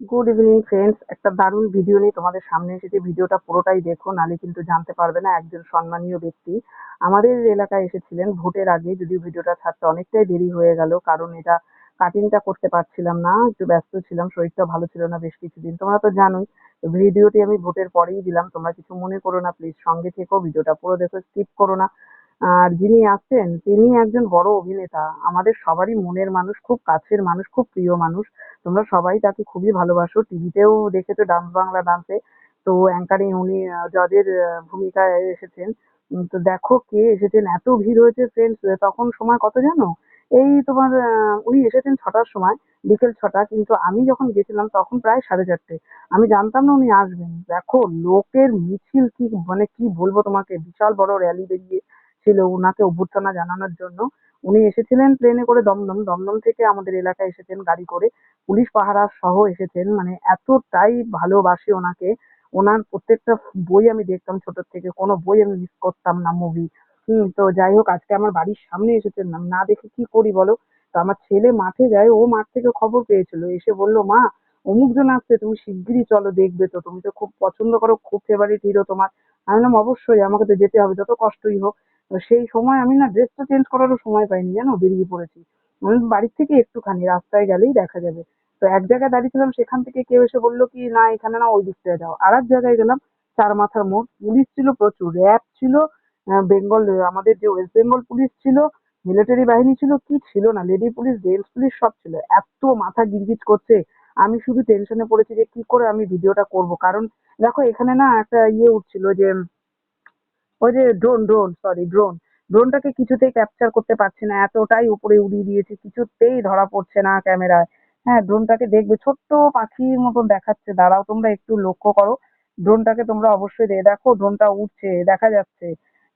Good evening friends একটা দারুণ video নিয়ে তোমাদের সামনে এসেছি। ভিডিওটা পুরোটাই দেখো, নালে কিন্তু জানতে পারবে না একজন সম্মানীয় ব্যক্তি। আমাদের এলাকায় এসেছিলেন ভোটের আগে যদি ভিডিওটা ছাড়তে অনেকটাই দেরি হয়ে গেল, কারণ এটা কাটিংটা করতে পারছিলাম না, একটু ব্যস্ত ছিলাম, শরীরটা ভালো ছিল না বেশ কিছুদিন। তোমরা তো জানোই ভিডিওটি আমি ভোটের পরেই দিলাম, তোমরা কিছু মনে করো না প্লিজ সঙ্গে থেকো ভিডিওটা পুরো দেখো স্কিপ করো না। আর যিনি আসছেন তিনি একজন বড় অভিনেতা। আমাদের সবারই মনের মানুষ, খুব কাছের মানুষ, খুব প্রিয় মানুষ। তোমরা সবাই তাকে খুবই ভালোবাসো। টিভিতেও দেখেছ ডান্স বাংলা ডান্সে। তো অ্যাঙ্কারিং উনি জজের ভূমিকায় এসেছেন। তো দেখো কে এসেছেন, এত ভিড় হয়েছে ফ্রেন্ডস তখন সময় কত জানো? এই তোমার উনি এসেছেন ছটার সময়, বিকেল ছটা, কিন্তু আমি যখন গেছিলাম তখন প্রায় সাড়ে চারটে। আমি জানতাম না উনি আসবেন। দেখো লোকের মিছিল কি মানে কি বলব তোমাকে? বিশাল বড় র্যালি বেরিয়ে ছিল উনাকে অভ্যর্থনা জানানোর জন্য। উনি এসেছিলেন প্লেনে করে দমদম। দমদম থেকে আমাদের এলাকায় এসেছেন গাড়ি করে। পুলিশ পাহারা সহ এসেছেন। মানে এতটাই ভালোবাসি ওনাকে। ওনার প্রত্যেকটা বই আমি দেখতাম ছোট থেকে। কোনো বই আমি মিস করতাম না মুভি হুম, তো যাই হোক, আজকে আমার বাড়ির সামনে এসেছেন। আমি না দেখে কি করি বলো? তো আমার ছেলে মাঠে যায়। ও মাঠ থেকে খবর পেয়েছিল। এসে বলল, মা, অমুক জন আসছে। তুমি শিগগিরই চলো, দেখবে তো। তুমি তো খুব পছন্দ করো, খুব ফেভারিট হিরো তোমার। আমি বললাম, অবশ্যই, আমাকে তো যেতে হবে। যত কষ্টই হোক সেই সময় আমি না ড্রেসটা চেঞ্জ করারও সময় পাইনি, জানো? বেরিয়ে পড়েছি। আমি বাড়ির থেকে একটুখানি রাস্তায় গেলেই দেখা যাবে। তো এক জায়গায় দাঁড়িয়েছিলাম, সেখান থেকে কেউ এসে বলল কি, না, এখানে না, ওই দিকটায় যাও। আর এক জায়গায় গেলাম, চার মাথার মোড়। পুলিশ ছিল প্রচুর, র্যাব ছিল বেঙ্গল, আমাদের যে ওয়েস্ট বেঙ্গল পুলিশ ছিল, মিলিটারি বাহিনী ছিল, কি ছিল না, লেডি পুলিশ, জেন্টস পুলিশ, সব ছিল। এত মাথা গিরগিজ করছে। আমি শুধু টেনশনে পড়েছি যে কি করে আমি ভিডিওটা করব? কারণ দেখো, এখানে না একটা ইয়ে উঠছিল যে ওই যে ড্রোন ড্রোন সরি ড্রোন ড্রোনটাকে কিছুতেই ক্যাপচার করতে পারছি না, এতটাই উপরে উড়িয়ে দিয়েছে, কিছুতেই ধরা পড়ছে না ক্যামেরায়। হ্যাঁ ড্রোনটাকে দেখবে, ছোট্ট পাখির মতন দেখাচ্ছে। দাঁড়াও, তোমরা একটু লক্ষ্য করো। ড্রোনটাকে তোমরা অবশ্যই দেখো ড্রোনটা উঠছে দেখা যাচ্ছে।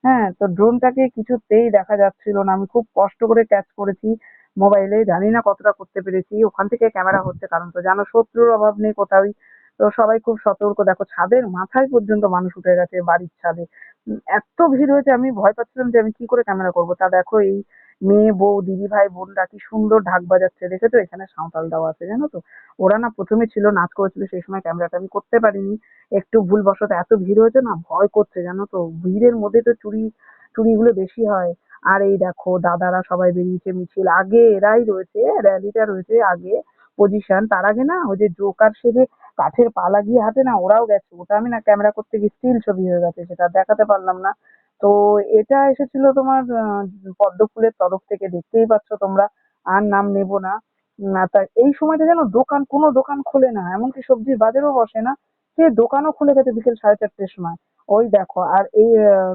হ্যাঁ তো ড্রোনটাকে কিছুতেই দেখা যাচ্ছিল না। আমি খুব কষ্ট করে ক্যাচ করেছি মোবাইলে জানি না কতটা করতে পেরেছি। ওখান থেকে ক্যামেরা হচ্ছে কারণ তো। জানো, শত্রুর অভাব নেই কোথাওই। তো সবাই খুব সতর্ক। দেখো, ছাদের মাথায় পর্যন্ত মানুষ উঠে গেছে বাড়ির ছাদে। এত ভিড় হয়েছে, আমি ভয় পাচ্ছিলাম যে আমি কি করে ক্যামেরা করব। তা দেখো, এই মেয়ে, বউ, দিদি, ভাই, বোনরা কি সুন্দর ঢাক বাজাচ্ছে। দেখেছ? এখানে সাঁওতালটাও আছে, জানো তো? ওরা না প্রথমে ছিল, নাচ করেছিল, সেই সময় ক্যামেরাটা আমি করতে পারিনি। একটু ভুলবশত এত ভিড় হয়েছে না, ভয় করছে, জানো তো? ভিড়ের মধ্যে তো চুরি, চুরিগুলো বেশি হয়। আর এই দেখো, দাদারা সবাই বেরিয়েছে মিছিল। আগে এরাই রয়েছে র্যালিটা রয়েছে আগে। পজিশন তার আগে না ওই যে জোকার সেজে কাঠের পালা গিয়ে হাতে না ওরাও গেছে। ওটা আমি না ক্যামেরা করতে গিয়ে স্টিল ছবি হয়ে গেছে সেটা দেখাতে পারলাম না। তো এটা এসেছিল তোমার আহ, পদ্ম ফুলের তরফ থেকে দেখতেই পাচ্ছ তোমরা আর নাম নেব না। তা এই সময়টা যেন দোকান কোনো দোকান খোলে না এমনকি সবজির বাজারও বসে না সে দোকানও খুলে গেছে বিকেল সাড়ে চারটের সময়। ওই দেখো আর এই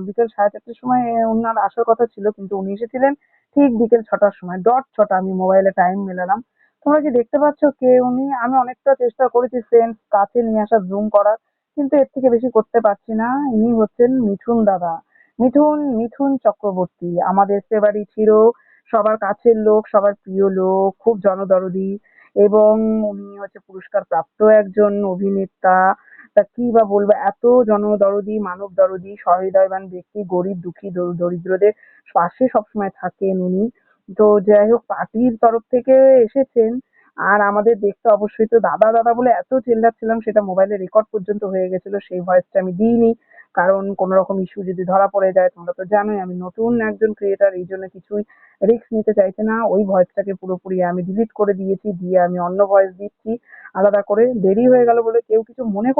বিকেল সাড়ে চারটের সময় ওনার আসার কথা ছিল কিন্তু উনি এসেছিলেন ঠিক বিকেল ছটার সময় ডট ছটা আমি মোবাইলে টাইম মেলালাম। তোমরা কি দেখতে পাচ্ছ কে? উনি, আমি অনেকটা চেষ্টা করেছি ফ্রেন্ডস কাছে নিয়ে আসার জুম করার, কিন্তু এর থেকে বেশি করতে পারছি না। ইনি হচ্ছেন মিঠুন দাদা। মিঠুন মিঠুন চক্রবর্তী। আমাদের ফেভারিট হিরো সবার কাছের লোক, সবার প্রিয় লোক, খুব জনদরদি। এবং উনি হচ্ছে পুরস্কার প্রাপ্ত একজন অভিনেতা। তা কি বা বলব, এত জনদরদি মানব দরদি সহৃদয়বান ব্যক্তি, গরিব, দুঃখী, দরিদ্রদের পাশে সবসময় থাকেন উনি। তো যাই হোক, পার্টির তরফ থেকে এসেছেন। আর আমাদের দেখতে অবশ্যই তো দাদা দাদা বলে এত চিল্লাচ্ছিলাম, সেটা মোবাইলে রেকর্ড পর্যন্ত হয়ে গেছিল, সেই ভয়েসটা আমি দিইনি। কারণ কোন রকম ইস্যু যদি ধরা পড়ে যায়, তোমরা তো জানোই, আমি নতুন একজন ক্রিয়েটার এই জন্য কিছুই রিস্ক নিতে চাইছে না। ওই ভয়েসটাকে পুরোপুরি আমি ডিলিট করে দিয়েছি, দিয়ে আমি অন্য ভয়েস দিচ্ছি। আলাদা করে দেরি হয়ে গেল বলে কেউ কিছু মনে